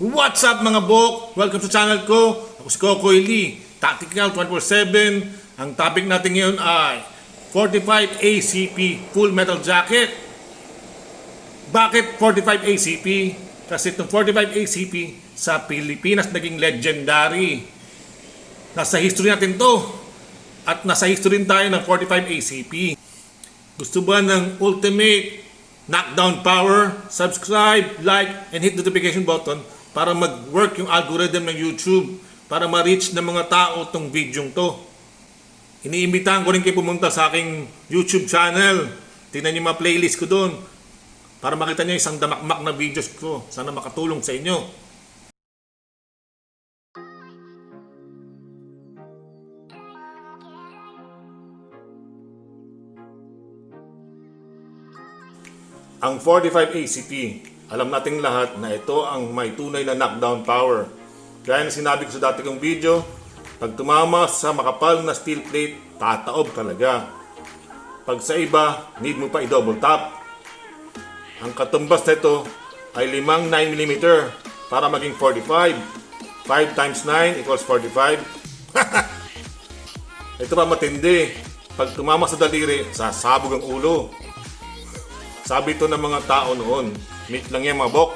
What's up mga bok? Welcome sa channel ko. Ako si Kokoy Lee, Tactical 24-7. Ang topic natin ngayon ay 45 ACP Full Metal Jacket. Bakit 45 ACP? Kasi itong 45 ACP sa Pilipinas naging legendary. Nasa history natin to. At nasa history tayo ng 45 ACP. Gusto ba ng ultimate knockdown power? Subscribe, like, and hit the notification button para mag-work yung algorithm ng YouTube para ma-reach ng mga tao tong video to. Iniimbitahan ko rin kayo pumunta sa aking YouTube channel. Tingnan niyo mga playlist ko doon para makita niyo isang damakmak na videos ko. Sana makatulong sa inyo. Ang 45 ACP, alam nating lahat na ito ang may tunay na knockdown power. Gaya na sinabi ko sa dati kong video, pag tumama sa makapal na steel plate, tataob talaga. Pag sa iba, need mo pa i-double tap. Ang katumbas nito ay limang 9mm para maging 45. 5 times 9 equals 45. Ito pa matindi. Pag tumama sa daliri, sasabog ang ulo. Sabi ito ng mga tao noon. Meet lang yan mga bok.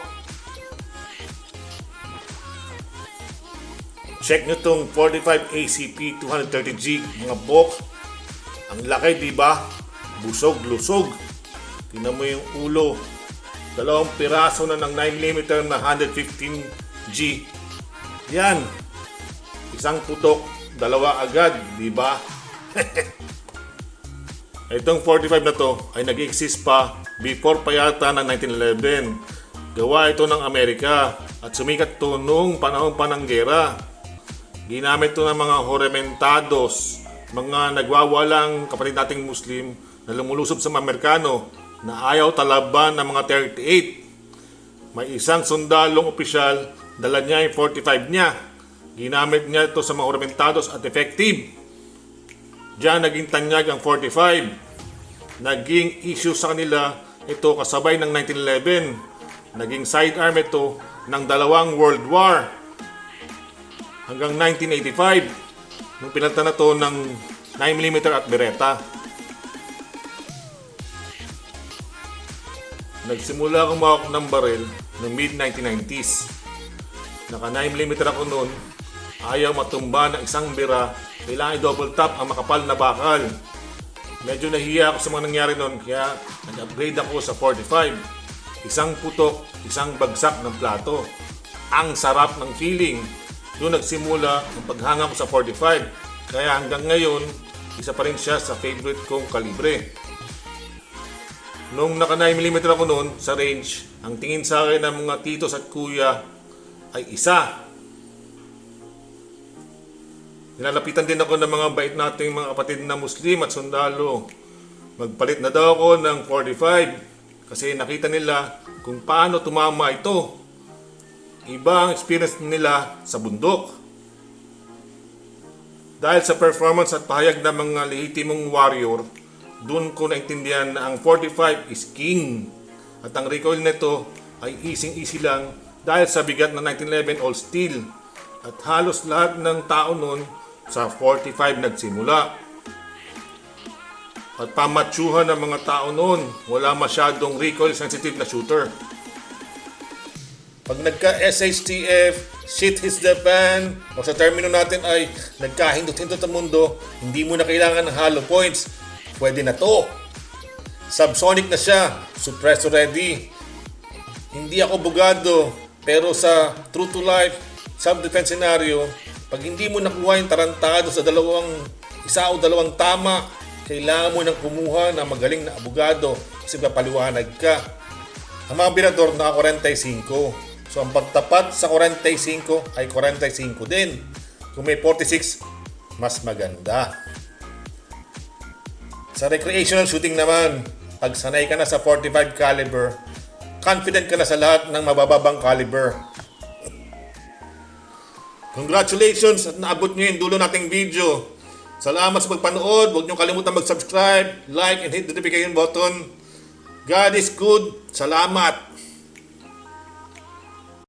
Check nyo tong 45 ACP 230G mga bok. Ang laki di ba? Busog, lusog. Tingnan mo yung ulo. Dalawang piraso na ng 9mm na 115G. Yan. Isang putok, dalawa agad, di ba? Itong 45 na to ay nag-exist pa before pa yata ng 1911. Gawa ito ng Amerika at sumikat to noong panahon pa ng gera. Ginamit to ng mga horementados, mga nagwawalang kapatid nating Muslim na lumulusob sa mga Amerikano na ayaw talaban ng mga 38. May isang sundalong opisyal, dala niya yung 45 niya. Ginamit niya ito sa mga horementados at effective. Diyan naging tanyag ang 45. Naging issue sa kanila ito kasabay ng 1911. Naging sidearm ito ng dalawang World War. Hanggang 1985, nung pinalitan na to ng 9mm at Beretta. Nagsimula akong mawak ng baril ng mid-1990s. Naka 9mm ako noon. Ayaw matumba ng isang bira. Kailangan i-double tap ang makapal na bakal. Medyo nahiya ako sa mga nangyari noon kaya nag-upgrade ako sa 45. Isang putok, isang bagsak ng plato. Ang sarap ng feeling. Doon nagsimula ang paghanga ko sa 45. Kaya hanggang ngayon, isa pa rin siya sa favorite kong kalibre. Nung naka 9mm ako noon sa range, ang tingin sa akin ng mga titos at kuya ay isa. Nilalapitan din ako ng mga bait nating mga kapatid na Muslim at sundalo. Magpalit na daw ako ng 45 kasi nakita nila kung paano tumama ito. Iba ang experience nila sa bundok. Dahil sa performance at pahayag ng mga lehitimong warrior, doon ko naintindihan na ang 45 is king. At ang recoil nito ay easy-easy lang dahil sa bigat ng 1911 all steel. At halos lahat ng tao noon sa 45 nagsimula. At pamatyuhan ng mga tao noon, wala masyadong recoil sensitive na shooter. Pag nagka-SHTF, shit hits the fan, o sa termino natin ay nagkahindot-hindot ang mundo, hindi mo na kailangan ng hollow points. Pwede na to. Subsonic na siya, suppressor ready. Hindi ako bugado, pero sa true to life, self-defense scenario, pag hindi mo nakuha yung tarantado sa dalawang, isa o dalawang tama, kailangan mo nang kumuha ng magaling na abogado kasi papaliwanag ka. Ang mga birador naka 45. So ang pagtapat sa 45 ay 45 din. Kung may 46, mas maganda. Sa recreational shooting naman, pag sanay ka na sa 45 caliber, confident ka na sa lahat ng mabababang caliber. Congratulations at naabot nyo yung dulo nating video. Salamat sa pagpanood. Huwag nyo kalimutan mag-subscribe, like, and hit the notification button. God is good. Salamat.